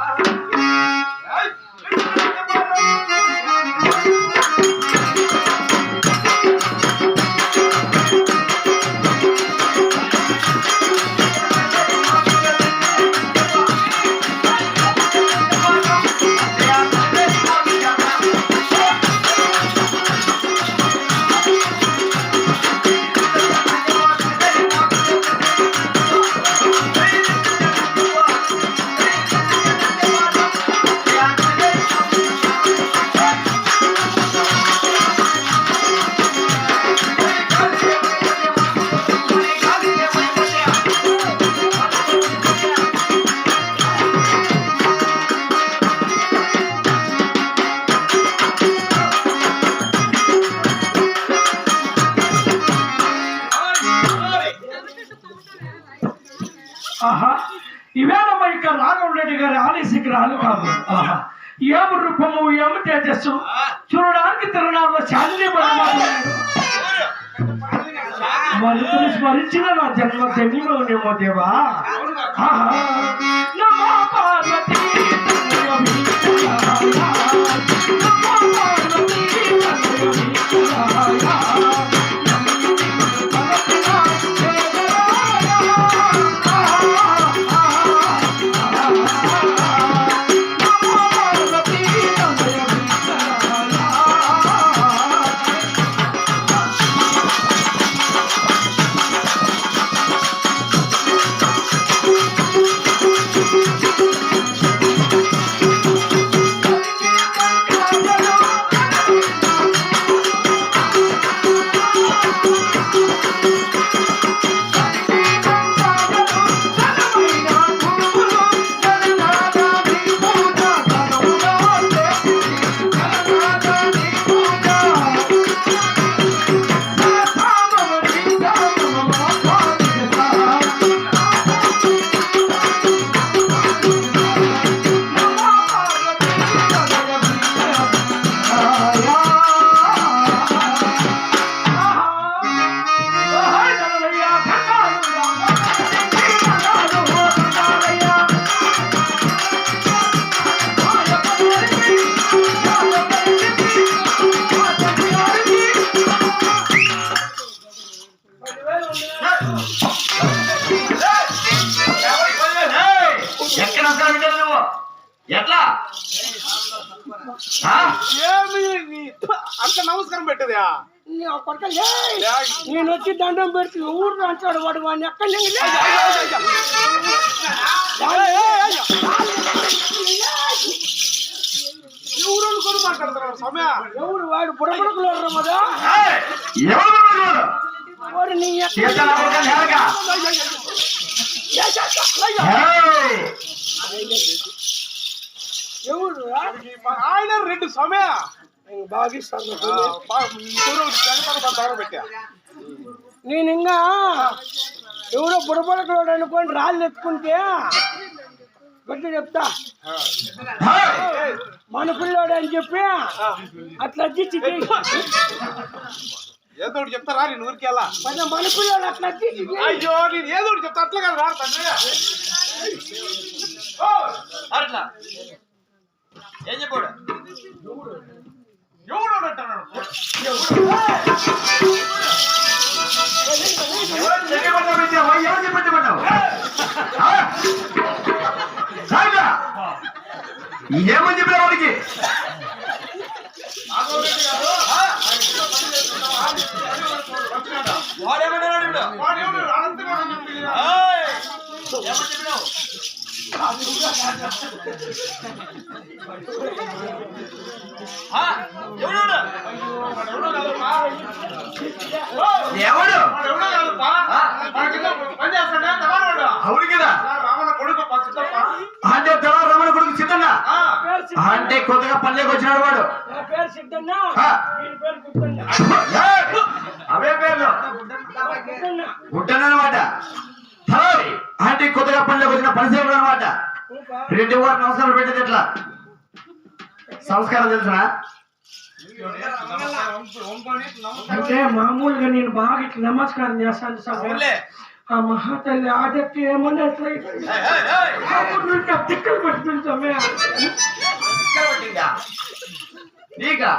Ah! ఇక రాఘవ రెడ్డి గారి ఆలస్యకి రాలు కాదు. ఏమి రూపము ఏమి తేజస్సు? చూడడానికి తిరునాళ్ళలో చాందిని మరుతులు స్మరించిన నా జన్మ ధన్యమే ఉండేమో దేవా? ఆహా. నమో నమో పార్వతీ అంత నమస్కారం పెట్టదా నీ ఆ కొడుక, ఏయ్! నేను వచ్చి దండం పెడితే ఊరు అంటాడు వాడు వాడిని ఎక్కడ ఎవరు కూడా మాట్లాడుతున్నారు సమయ ఎవడు వాడు బుడబుడకులు రమ్మదా ఏయ్! ఎవరు నువ్వు నువ్వు? వాడు నీ చేస్తాను అవ్వక నేరగా. ఏయ్! ఎవడు ఆయన రెండు సమయ బాగిస్తాను పెట్టా నేను ఇంకా ఎవడో బుడబుడకులు అనుకొని రాళ్ళు ఎత్తుకుంటే గట్టి చెప్తా! మన పిల్లోడు అని చెప్పి అట్లా అడ్జిచ్చి చెయ్యి. ఏదో చెప్తారా నేను ఊరికి వెళ్ళా. మన మన పిల్లోడు అట్లా అడ్జిచ్చి చెయ్యి. అయ్యో నేను ఏదో చెప్తా అట్లా కదా రాడు తండ్రి. ఓ, అట్లా ఏం చెప్పాడు? ఏమని తెల్లవాడు. అవును కదా. అంటే తెల్ల రమణ కొడుకు చిన్న ఆ, పేరు సిద్ధ- అంటే కొత్తగా పల్లెకి వచ్చినాడు వాడు. నా పేరు సిద్ధన్న. ఆ. వీడి పేరు గుద్దన్న ఏయ్! అవే పేర్లు. గుట్టనమాట తలారి అంటే కొత్తగా పల్లెకి వచ్చిన పరిసేవుడు అనమాట ఊపా. రెండు వారు నమస్కారం పెట్టేది ఎట్లా సంస్కారం తెలుసునా వంపు- వంపుకొని నమస్కారం. అంటే మామూలుగా నేను బాగా ఇట్లా నమస్కారం చేస్తాను సార్ అవునులే. ఆ మహాతల్లి ఆటకి ఏమన్నా ఎట్లా తిక్కలు పట్టింది సమయ ఇక్కడ పట్టిందా నీకా?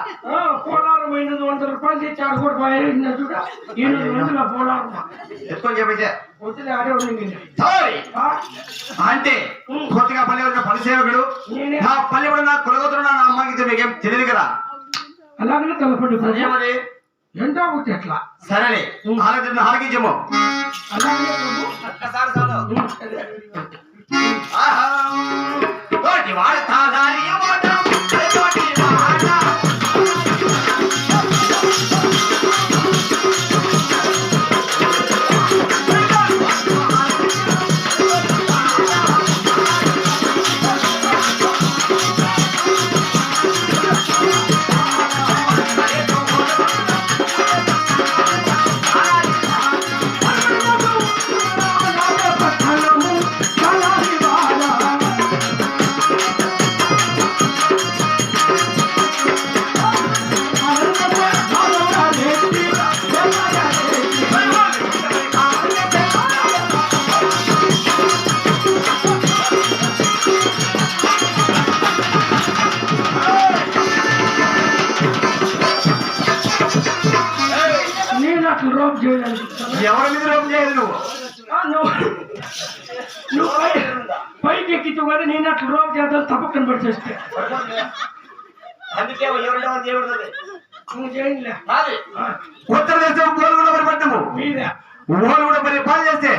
పోలారం ఎనిమిది వందల రూపాయలు తెచ్చి ఆడ కూడా బయట చూడ. ఎనిమిది వందల పోలారం. ఎత్తుకొని చెప్పేసే. ఆడే అంటే కొత్తగా పల్లె పరిసేవకుడు నేనే. నా పల్లె నా కులగోతుడు నా అమ్మకి మీకేం తెలియదు కదా? అలాగనే తలపడి మరి ఎంత అవుతుంది ఎట్లా సరేలే ఆలోచన ఆలకించము అలాగే. ఒక్కసారి చాలు. ఆహా. తోటి ఎవరి మీద రోగం చేయదు నువ్వు? నువ్వు పైకి ఎక్కించు కదా నేను అట్లా రోప్ చేద్దాం తప్పకని పడి చేస్తే అందుకే ఎవరి దేవుడు ఉత్తర దేశం ఓలు కూడా మరి పట్టము ఓలు కూడా మరి పాలు చేస్తే.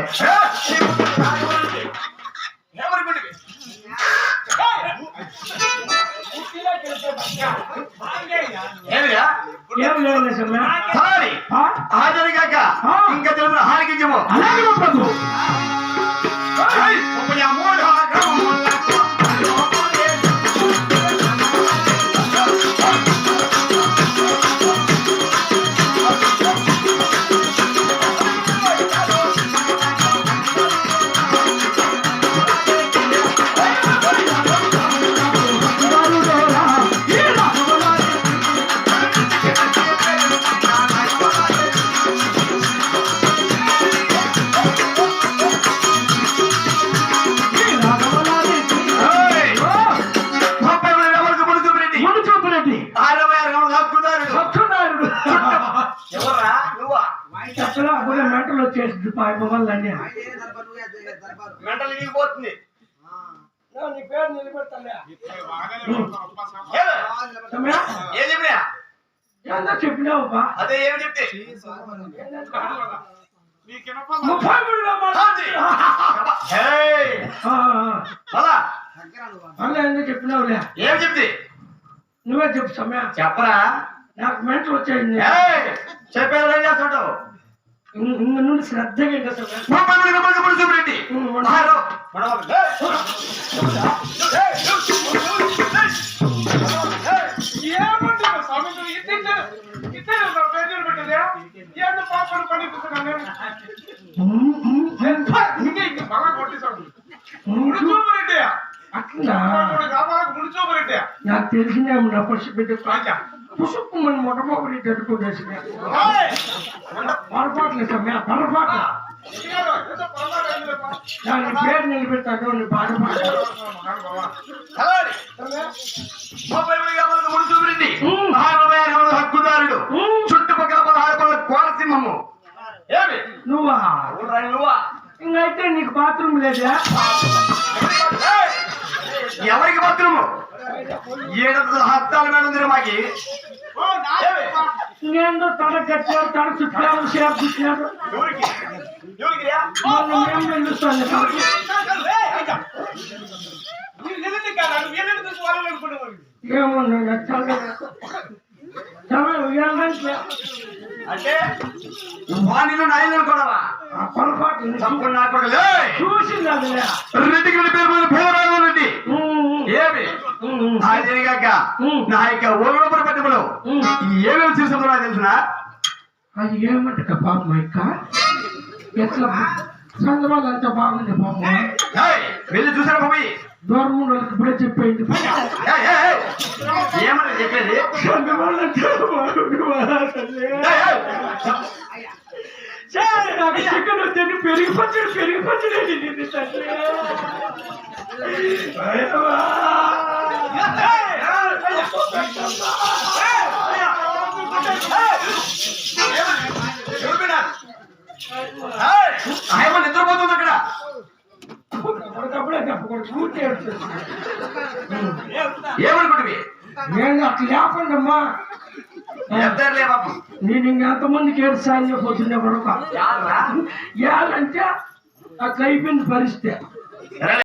ఏమిరా? ఏం లేదు సమయ సారీ. హాజరు కాక ఇంకా తెలుగు అలాగే ప్రభు మెంటలు వచ్చేసింది పాయ మొబైల్ అన్నీ. మెంటల్ దిగిపోతుంది నీ పేరు ఎంత చెప్పినావు బా. అదే ఏమి చెప్తే ముప్పై మూడులో ఎందుకు చెప్పినావులే? ఏం చెప్తే నువ్వే చెప్పు సమయ. చెప్పరా? నాకు మెంటలు వచ్చేసింది. ఏయ్! చెప్పేది ఏం చేస్తుంటావు? నుండి శ్రద్ధగా ముడిచూపరెడ్డి నాకు తెలిసిన నా పశు బిడ్డ పుసుపు మన మొట్టమొదటి జరుపుకోదేసి పొరపాట్లు సమయ పొరపాట్లు దాని పేరు నిలబెడతాడు నీ బాధపాటు చదవండి. ముప్పై మూడు ఉమ్. అరవై గ్రాములకు హక్కుదారుడు చుట్టుపక్కల పదహారు పనుల కోనసింహము ఏమి నువ్వా నువ్వా ఇంకైతే నీకు బాత్రూమ్ లేదా! ఎవరికి బాత్రూము ఏడు హత్తాల మీద ఉంది మాకి? ఇంకేందో తల కట్టారు తల చుట్టారు షేప్ చుట్టారు ఎవరికి? ఎవరికి రా? మళ్ళీ మేము వెళ్ళొస్తాను ఏమో నాకు చాలా చాలా ఉయ్యాలంటే అంటే వాణిలో నాయనలు కూడావా పొరపాటు చూసింది రెడ్డి పేరు మీద పేదరాజు రెడ్డి. హాజరిగాక. నా యొక్క ఓలవపడి పట్టములు ఉమ్. ఏమేమి చేస్తుందో తెలిసిన? అది ఏమంట పాపం ఇక్క ఎట్లా? చంద్రబాబు అంత బాగుంది పాపం. వెళ్ళి చూసారా బాబు? దూరం వాళ్ళకి ఇప్పుడే చెప్పేయండి ఏమని చెప్పేది. నాకు చికెన్ వద్దండి పెరిగి పచ్చడి పెరిగి పచ్చడి ఆయమ్మ నిద్రపోతుంది అక్కడ నేను అట్లా బాబు నేను ఇంకెంతమందికి ఏడు సార్లు పోతుండే కొడుక? యారా? ఏళ్ళంటే అట్లా అయిపోయింది పరిస్థితి.